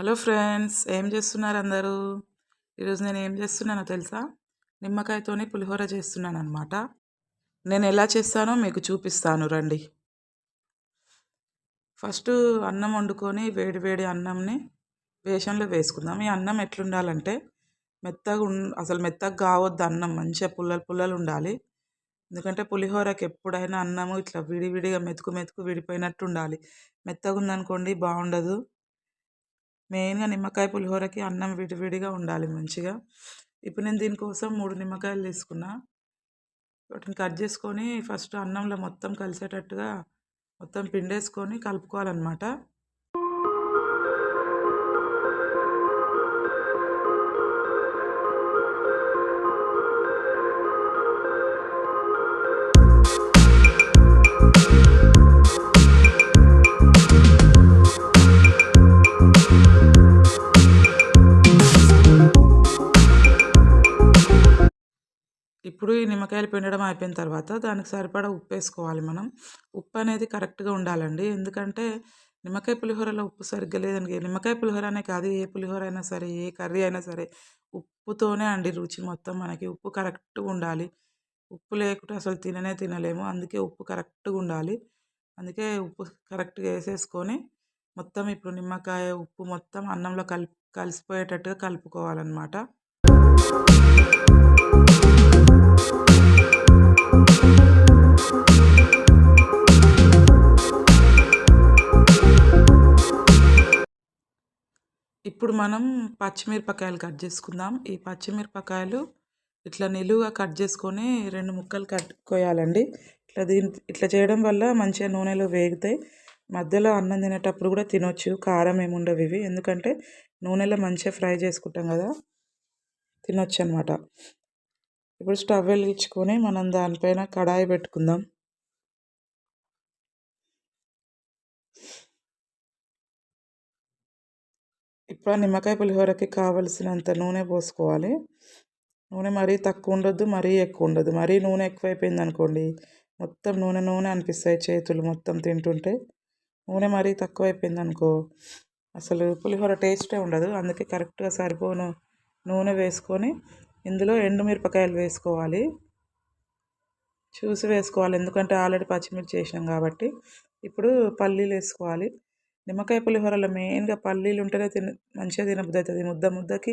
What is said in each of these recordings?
Hello friends ఏం చేస్తున్నారు అందరూ? ఈరోజు నేను ఏం చేస్తున్నానో తెలుసా? నిమ్మకాయతోని పులిహోర చేస్తున్నాను అనమాట నేను ఎలా చేస్తానో మీకు చూపిస్తాను రండి. ఫస్ట్ అన్నం వండుకొని వేడి వేడి అన్నంని వేషంలో వేసుకుందాం. ఈ అన్నం ఎట్లుండాలంటే మెత్తగా అసలు మెత్తగా కావద్దు అన్నం మంచిగా పుల్లలు పుల్లలు ఉండాలి. ఎందుకంటే పులిహోరకి ఎప్పుడైనా అన్నము ఇట్లా విడివిడిగా మెతుకు మెతుకు విడిపోయినట్టు ఉండాలి. మెత్తగా ఉందనుకోండి బాగుండదు. మెయిన్గా నిమ్మకాయ పులిహోరకి అన్నం విడివిడిగా ఉండాలి మంచిగా. ఇప్పుడు నేను దీనికోసం మూడు నిమ్మకాయలు తీసుకున్నా. వాటిని కట్ చేసుకొని ఫస్ట్ అన్నంలో మొత్తం కలిసేటట్టుగా మొత్తం పిండేసుకొని కలుపుకోవాలన్నమాట. ఇప్పుడు ఈ నిమ్మకాయలు పిండడం అయిపోయిన తర్వాత దానికి సరిపడా ఉప్పు వేసుకోవాలి మనం. ఉప్పు అనేది కరెక్ట్గా ఉండాలండి. ఎందుకంటే నిమ్మకాయ పులిహోరలో ఉప్పు సరిగ్గా లేదని నిమ్మకాయ పులిహోర అనే కాదు ఏ పులిహోర అయినా సరే ఏ కర్రీ అయినా సరే ఉప్పుతోనే అండి రుచి మొత్తం మనకి. ఉప్పు కరెక్ట్గా ఉండాలి. ఉప్పు లేకుంటే అసలు తిననే తినలేము. అందుకే ఉప్పు కరెక్ట్గా ఉండాలి. అందుకే ఉప్పు కరెక్ట్గా వేసేసుకొని మొత్తం ఇప్పుడు నిమ్మకాయ ఉప్పు మొత్తం అన్నంలో కలిపి కలిసిపోయేటట్టుగా కలుపుకోవాలన్నమాట. ఇప్పుడు మనం పచ్చిమిరపకాయలు కట్ చేసుకుందాం. ఈ పచ్చిమిరపకాయలు ఇట్లా నిలువుగా కట్ చేసుకొని రెండు ముక్కలు కట్ కోయాలండి ఇట్లా దీని ఇట్లా చేయడం వల్ల మంచిగా నూనెలో వేగుతాయి. మధ్యలో అన్నం తినేటప్పుడు కూడా తినొచ్చు. కారం ఏమి ఉండవు ఇవి. ఎందుకంటే నూనెలో మంచిగా ఫ్రై చేసుకుంటాం కదా. తినొచ్చు అనమాట ఇప్పుడు స్టవ్ వెలిగించుకొని మనం దానిపైన కడాయి పెట్టుకుందాం. ఇప్పుడు నిమ్మకాయ పులిహోరకి కావలసినంత నూనె పోసుకోవాలి. నూనె మరీ తక్కువ ఉండొద్దు మరీ ఎక్కువ ఉండదు మరీ నూనె ఎక్కువైపోయింది అనుకోండి మొత్తం నూనె నూనె అనిపిస్తాయి చేతులు మొత్తం తింటుంటే. నూనె మరీ తక్కువైపోయింది అనుకో అసలు పులిహోర టేస్టే ఉండదు. అందుకే కరెక్ట్గా సరిపోను నూనె వేసుకొని ఇందులో ఎండుమిరపకాయలు వేసుకోవాలి. చూసి వేసుకోవాలి. ఎందుకంటే ఆల్రెడీ పచ్చిమిర్చి వేసినాం కాబట్టి. ఇప్పుడు పల్లీలు వేసుకోవాలి. నిమ్మకాయ పులిహోరలో మెయిన్గా పల్లీలు ఉంటేనే తిన మంచిగా తినబుద్ధి అవుతుంది ముద్ద ముద్దకి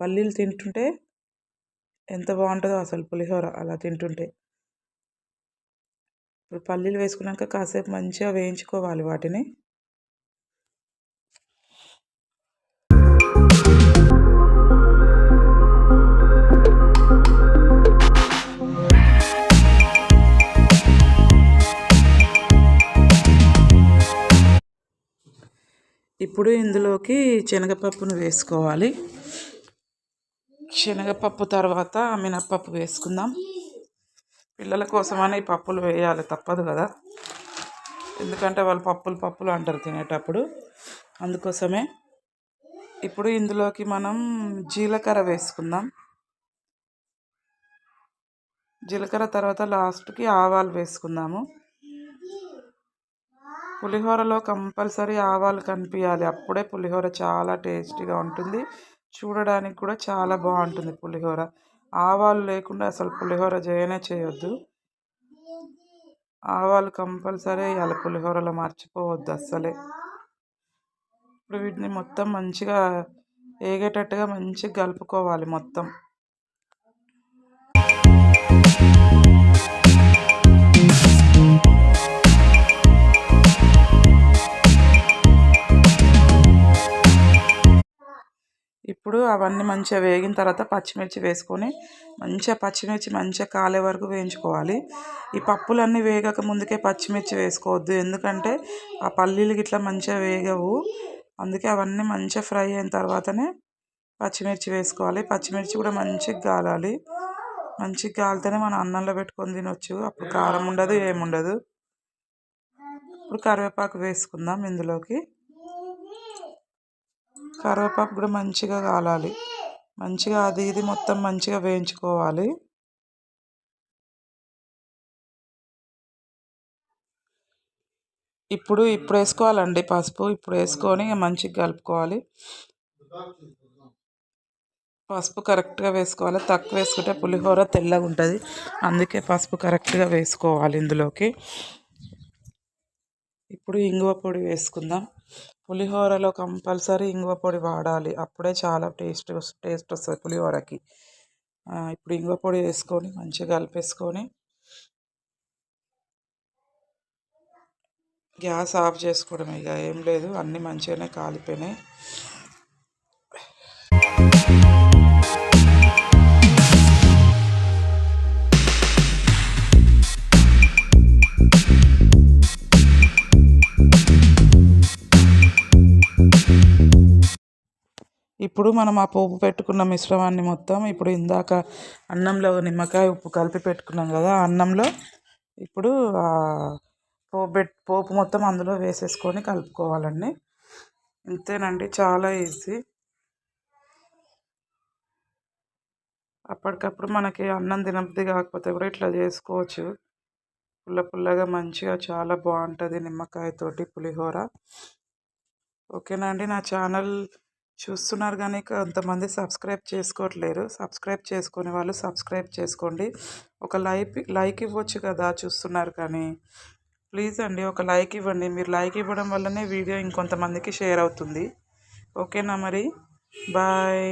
పల్లీలు తింటుంటే ఎంత బాగుంటుందో అసలు పులిహోర అలా తింటుంటే. ఇప్పుడు పల్లీలు వేసుకున్నాక కాసేపు మంచిగా వేయించుకోవాలి వాటిని. ఇప్పుడు ఇందులోకి శనగపప్పును వేసుకోవాలి. శనగపప్పు తర్వాత మినప్పప్పు వేసుకుందాం. పిల్లల కోసమని పప్పులు వేయాలి తప్పదు కదా. ఎందుకంటే వాళ్ళు పప్పులు పప్పులు అంటారు తినేటప్పుడు. అందుకోసమే ఇప్పుడు ఇందులోకి మనం జీలకర్ర వేసుకుందాం. జీలకర్ర తర్వాత లాస్ట్కి ఆవాలు వేసుకుందాము. పులిహోరలో కంపల్సరీ ఆవాలు కనిపించాలి అప్పుడే పులిహోర చాలా టేస్టీగా ఉంటుంది. చూడడానికి కూడా చాలా బాగుంటుంది పులిహోర. ఆవాలు లేకుండా అసలు పులిహోర చేయనే చేయొద్దు. ఆవాలు కంపల్సరీ వేయాలి. పులిహోరలో మర్చిపోవద్దు అస్సలే. ఇప్పుడు వీటిని మొత్తం మంచిగా ఏగేటట్టుగా మంచిగా కలుపుకోవాలి మొత్తం. ఇప్పుడు అవన్నీ మంచిగా వేగిన తర్వాత పచ్చిమిర్చి వేసుకొని మంచిగా పచ్చిమిర్చి మంచిగా కాలే వరకు వేయించుకోవాలి. ఈ పప్పులన్నీ వేగక ముందుకే పచ్చిమిర్చి వేసుకోవద్దు. ఎందుకంటే ఆ పల్లీలు గిట్లా మంచిగా వేగవు. అందుకే అవన్నీ మంచిగా ఫ్రై అయిన తర్వాతనే పచ్చిమిర్చి వేసుకోవాలి. పచ్చిమిర్చి కూడా మంచిగా గాలాలి. మంచిగా గాలితేనే మనం అన్నంలో పెట్టుకొని తినొచ్చు. అప్పుడు కారం ఉండదు ఏముండదు. ఇప్పుడు కరివేపాకు వేసుకుందాం ఇందులోకి. కరివేపాకు కూడా మంచిగా కాలాలి. మంచిగా అది ఇది మొత్తం మంచిగా వేయించుకోవాలి. ఇప్పుడు ఇప్పుడు వేసుకోవాలండి పసుపు. ఇప్పుడు వేసుకొని మంచిగా కలుపుకోవాలి. పసుపు కరెక్ట్గా వేసుకోవాలి. తక్కువ వేసుకుంటే పులిహోర తెల్లగా ఉంటుంది. అందుకే పసుపు కరెక్ట్గా వేసుకోవాలి ఇందులోకి. ఇప్పుడు ఇంగువ పొడి వేసుకుందాం. పులిహోరలో కంపల్సరీ ఇంగువ పొడి వాడాలి. అప్పుడే చాలా టేస్ట్ టేస్ట్ వస్తుంది పులిహోరకి. ఇప్పుడు ఇంగువ పొడి వేసుకొని మంచిగా కలిపేసుకొని గ్యాస్ ఆఫ్ చేసుకోవడం ఇక ఏం లేదు అన్నీ మంచిగానే కాలిపోయినాయి. ఇప్పుడు మనం ఆ పోపు పెట్టుకున్న మిశ్రమాన్ని మొత్తం ఇప్పుడు ఇందాక అన్నంలో నిమ్మకాయ ఉప్పు కలిపి పెట్టుకున్నాం కదా అన్నంలో ఇప్పుడు పోపు పోపు మొత్తం అందులో వేసేసుకొని కలుపుకోవాలండి. ఇంతేనండి చాలా ఈజీ. అప్పటికప్పుడు మనకి అన్నం తినబుద్ధి కాకపోతే కూడా ఇట్లా చేసుకోవచ్చు. పుల్ల పుల్లగా మంచిగా చాలా బాగుంటుంది నిమ్మకాయతోటి పులిహోర. ఓకేనా అండి నా ఛానల్ చూస్తున్నారు కానీ కొంతమంది సబ్స్క్రైబ్ చేసుకోవట్లేరు. సబ్స్క్రైబ్ చేసుకునే వాళ్ళు సబ్స్క్రైబ్ చేసుకోండి. ఒక లైక్ లైక్ ఇవ్వచ్చు కదా చూస్తున్నారు కానీ. ప్లీజ్ అండి ఒక లైక్ ఇవ్వండి. మీరు లైక్ ఇవ్వడం వల్లనే వీడియో ఇంకొంతమందికి షేర్ అవుతుంది. ఓకేనా మరి? బాయ్.